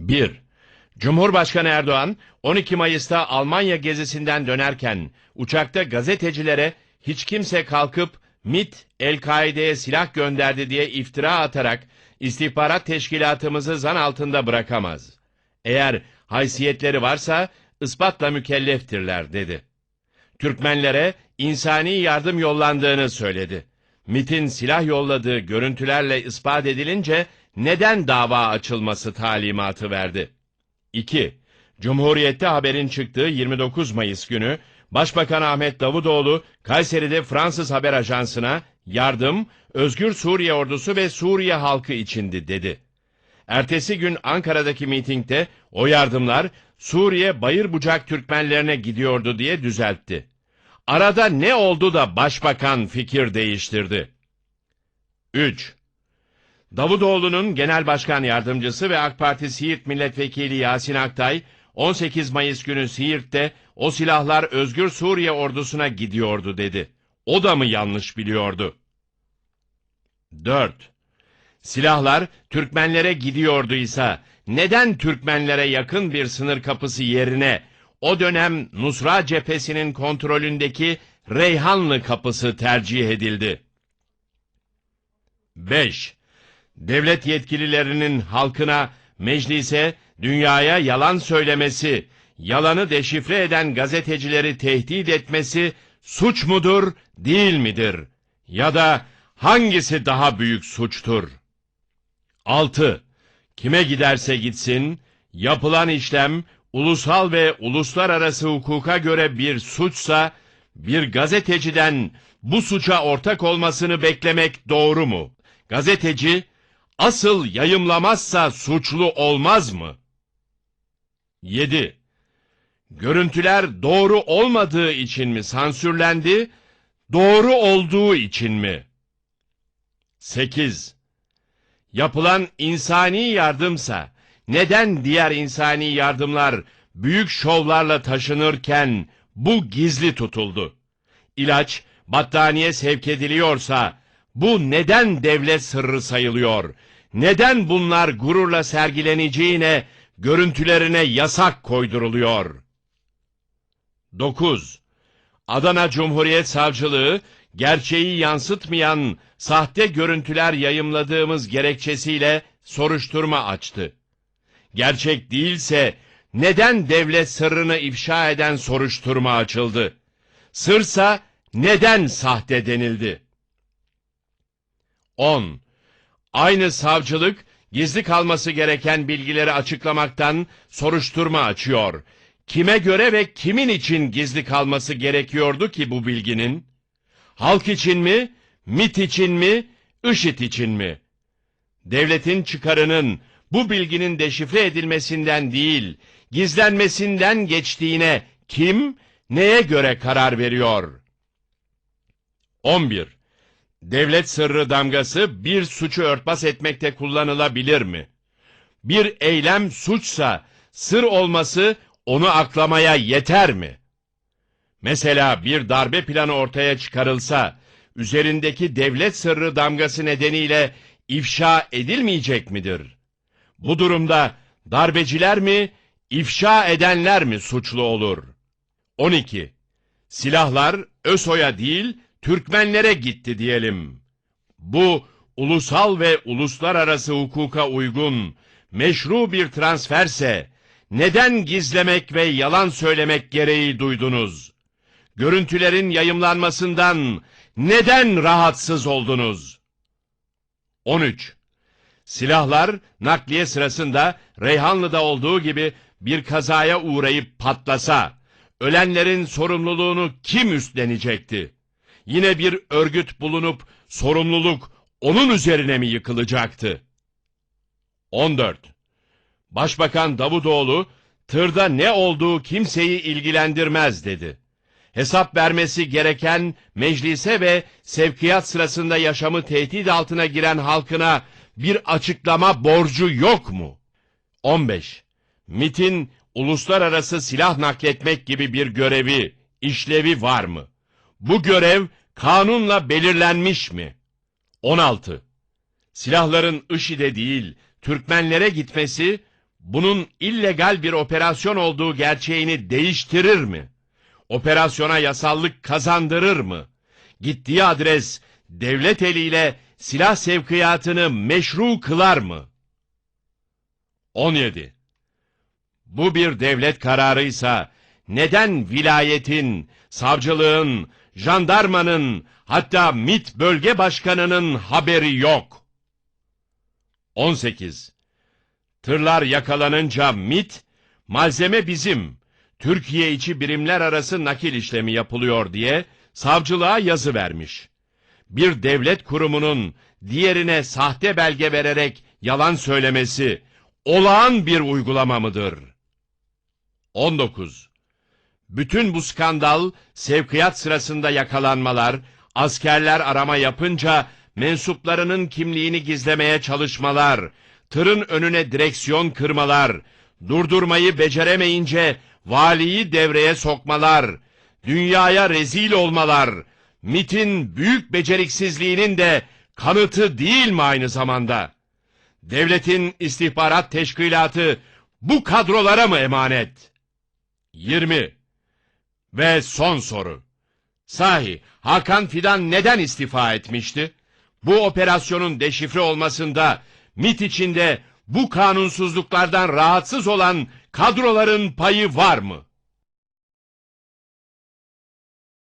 1. Cumhurbaşkanı Erdoğan 12 Mayıs'ta Almanya gezisinden dönerken uçakta gazetecilere hiç kimse kalkıp MIT El-Kaide'ye silah gönderdi diye iftira atarak istihbarat teşkilatımızı zan altında bırakamaz. Eğer haysiyetleri varsa ispatla mükelleftirler dedi. Türkmenlere insani yardım yollandığını söyledi. MIT'in silah yolladığı görüntülerle ispat edilince neden dava açılması talimatı verdi. 2. Cumhuriyette haberin çıktığı 29 Mayıs günü Başbakan Ahmet Davutoğlu Kayseri'de Fransız haber ajansına yardım Özgür Suriye ordusu ve Suriye halkı içindi dedi. Ertesi gün Ankara'daki mitingde o yardımlar Suriye Bayırbucak Türkmenlerine gidiyordu diye düzeltti. Arada ne oldu da başbakan fikir değiştirdi? 3. Davutoğlu'nun genel başkan yardımcısı ve AK Parti Siirt Milletvekili Yasin Aktay, 18 Mayıs günü Siirt'te o silahlar Özgür Suriye ordusuna gidiyordu dedi. O da mı yanlış biliyordu? 4. Silahlar Türkmenlere gidiyorduysa neden Türkmenlere yakın bir sınır kapısı yerine o dönem Nusra cephesinin kontrolündeki Reyhanlı kapısı tercih edildi? 5. Devlet yetkililerinin halkına, meclise, dünyaya yalan söylemesi, yalanı deşifre eden gazetecileri tehdit etmesi suç mudur, değil midir? Ya da hangisi daha büyük suçtur? 6. Kime giderse gitsin, yapılan işlem ulusal ve uluslararası hukuka göre bir suçsa, bir gazeteciden bu suça ortak olmasını beklemek doğru mu? Gazeteci, asıl yayımlamazsa suçlu olmaz mı? 7. Görüntüler doğru olmadığı için mi sansürlendi, doğru olduğu için mi? 8. Yapılan insani yardımsa, neden diğer insani yardımlar büyük şovlarla taşınırken bu gizli tutuldu? İlaç, battaniye sevk ediliyorsa, bu neden devlet sırrı sayılıyor? Neden bunlar gururla sergileneceğine, görüntülerine yasak koyduruluyor? 9. Adana Cumhuriyet Savcılığı, gerçeği yansıtmayan sahte görüntüler yayımladığımız gerekçesiyle soruşturma açtı. Gerçek değilse neden devlet sırrını ifşa eden soruşturma açıldı? Sırsa neden sahte denildi? 10. Aynı savcılık gizli kalması gereken bilgileri açıklamaktan soruşturma açıyor. Kime göre ve kimin için gizli kalması gerekiyordu ki bu bilginin? Halk için mi, MIT için mi, IŞİD için mi? Devletin çıkarının bu bilginin deşifre edilmesinden değil, gizlenmesinden geçtiğine kim, neye göre karar veriyor? 11. Devlet sırrı damgası bir suçu örtbas etmekte kullanılabilir mi? Bir eylem suçsa sır olması onu aklamaya yeter mi? Mesela bir darbe planı ortaya çıkarılsa üzerindeki devlet sırrı damgası nedeniyle ifşa edilmeyecek midir? Bu durumda darbeciler mi, ifşa edenler mi suçlu olur? 12. Silahlar ÖSO'ya değil, Türkmenlere gitti diyelim. Bu ulusal ve uluslararası hukuka uygun, meşru bir transferse neden gizlemek ve yalan söylemek gereği duydunuz? Görüntülerin yayımlanmasından neden rahatsız oldunuz? 13. Silahlar nakliye sırasında Reyhanlı'da olduğu gibi bir kazaya uğrayıp patlasa, ölenlerin sorumluluğunu kim üstlenecekti? Yine bir örgüt bulunup sorumluluk onun üzerine mi yıkılacaktı? 14. Başbakan Davutoğlu, tırda ne olduğu kimseyi ilgilendirmez dedi. Hesap vermesi gereken meclise ve sevkiyat sırasında yaşamı tehdit altına giren halkına bir açıklama borcu yok mu? 15. MIT'in uluslararası silah nakletmek gibi bir görevi, işlevi var mı? Bu görev kanunla belirlenmiş mi? 16. Silahların IŞİD'e değil, Türkmenlere gitmesi bunun illegal bir operasyon olduğu gerçeğini değiştirir mi? Operasyona yasallık kazandırır mı? Gittiği adres devlet eliyle silah sevkiyatını meşru kılar mı? 17. Bu bir devlet kararıysa neden vilayetin, savcılığın, jandarmanın hatta MIT bölge başkanının haberi yok? 18. Tırlar yakalanınca MIT, malzeme bizim, Türkiye içi birimler arası nakil işlemi yapılıyor diye savcılığa yazı vermiş. Bir devlet kurumunun diğerine sahte belge vererek yalan söylemesi olağan bir uygulama mıdır? 19. Bütün bu skandal, sevkiyat sırasında yakalanmalar, askerler arama yapınca mensuplarının kimliğini gizlemeye çalışmalar, tırın önüne direksiyon kırmalar, durdurmayı beceremeyince valiyi devreye sokmalar, dünyaya rezil olmalar, MIT'in büyük beceriksizliğinin de kanıtı değil mi aynı zamanda? Devletin istihbarat teşkilatı bu kadrolara mı emanet? 20. Ve son soru. Sahi Hakan Fidan neden istifa etmişti? Bu operasyonun deşifre olmasında MIT içinde bu kanunsuzluklardan rahatsız olan kadroların payı var mı?